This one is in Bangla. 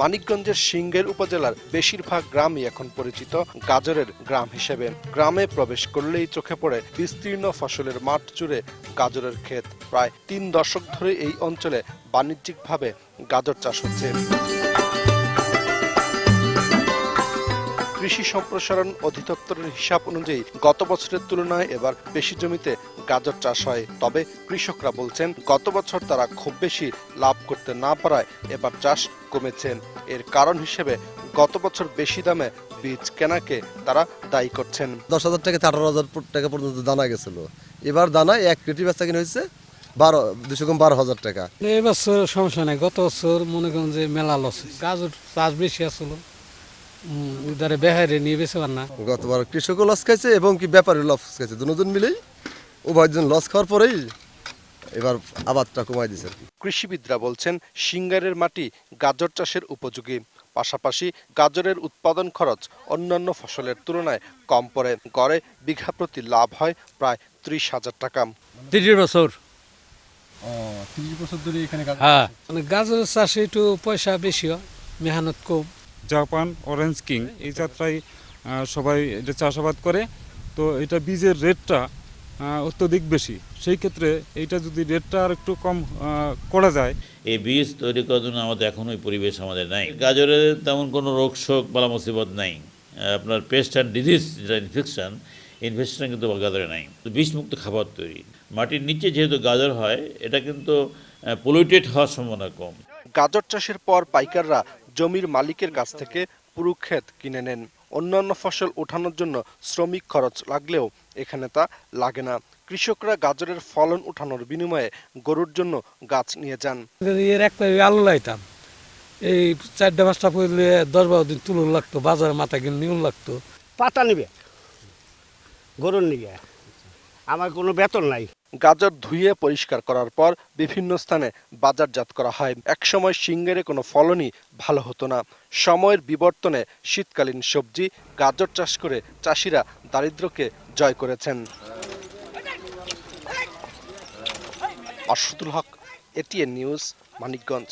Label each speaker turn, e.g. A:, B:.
A: মানিকগঞ্জের সিংহের উপজেলার বেশিরভাগ গ্রামই এখন পরিচিত গাজরের গ্রাম হিসেবে। গ্রামে প্রবেশ করলেই চোখে পড়ে বিস্তীর্ণ ফসলের মাঠ জুড়ে গাজরের ক্ষেত। প্রায় তিন দশক ধরে এই অঞ্চলে বাণিজ্যিকভাবে গাজর চাষ হচ্ছে। কৃষি সম্প্রসারণ অধিদপ্তরের হিসাব অনুযায়ী গত বছরের তুলনায় এবার বেশি জমিতে গাজর চাষ হয়। তবে কৃষকরা বলছেন গত বছর তারা খুব বেশি লাভ করতে না পারায় এবার চাষ কমেছেন। এর কারণ হিসেবে গত বছর বেশি দামে বীজ কেনাকে তারা দায়ী করছেন।
B: দশ হাজার টাকা থেকে আঠারো হাজার টাকা পর্যন্ত দানা গেছিল। এবার দানা এক কেটি বেচা কিনে হয়েছে বারো দুশো কম বারো হাজার টাকা।
C: এই বছর সমস্যা নাই। গত বছর মনে করেন যে মেলা লস গাজর চাষ বেশি আসলো উদারে বেহারে নিয়ে পার না।
B: গতবার কৃষকও লস খাইছে এবং কি ব্যাপারী লস খাইছে। দুজন মিলেই উভয়জন লস খাওয়ার পরেই এবার আবাদটা কমাই দিছে
A: কৃষিবিদরা বলছেন সিঙ্গারের মাটি গাজর চাষের উপযোগী। পাশাপাশি গাজরের উৎপাদন খরচ অন্যান্য ফসলের তুলনায় কম পড়ে। গড়ে বিঘা প্রতি লাভ হয় প্রায় ত্রিশ হাজার টাকা।
C: তিরিশ বছর।
D: ধরে এখানে কাজ
C: হ্যাঁ। মানে গাজরের চাষে একটু পয়সা বেশি হয় মেহনত কম।
E: জাপান অরেঞ্জ কিং এই যাত্রায় সবাই এটা চাষাবাদ করে। তো এটা বীজের রেটটা অত্যধিক বেশি। সেই ক্ষেত্রে এইটা যদি রেটটা আর একটু কম করা যায়।
F: এই বীজ তৈরি করার জন্য আমাদের এখন ওই পরিবেশ আমাদের নাই। গাজরে তেমন কোনো রোগ শোক বালা মুসিবত নাই। আপনার পেস্ট অ্যান্ড ডিজিজ যেটা ইনফেকশন ইনফেকশন কিন্তু গাজরে নাই। তো বিষমুক্ত খাবার তৈরি। মাটির নিচে যেহেতু গাজর হয় এটা কিন্তু পলিউটেড হওয়ার সম্ভাবনা কম।
A: গাজর চাষের পর পাইকাররা জমির মালিকের কাছ থেকে পুরো ক্ষেত কিনে নেন। অন্যান্য ফসল ওঠানোর জন্য শ্রমিক খরচ লাগলেও এখানে তা লাগে না। কৃষকরা গাজরের ফলন উঠানোর বিনিময়ে গরুর জন্য গাছ নিয়ে যান।
C: এর এক পাই আলু লাইতাম এই চারটা পাঁচটা পড়লে দশ বারো দিন তুলুন লাগতো বাজারে মাথা কিনে নিউন লাগতো।
G: পাতা নিবে গরুর নিবে। আমার কোনো বেতন নাই।
A: গাজর ধুয়ে পরিষ্কার করার পর বিভিন্ন স্থানে বাজারজাত করা হয়। একসময় সিঙ্গারে কোনো ফলনই ভালো হতো না। সময়ের বিবর্তনে শীতকালীন সবজি গাজর চাষ করে চাষিরা দারিদ্র্যকে জয় করেছেন। Ashutul Haque ATN news Manikganj.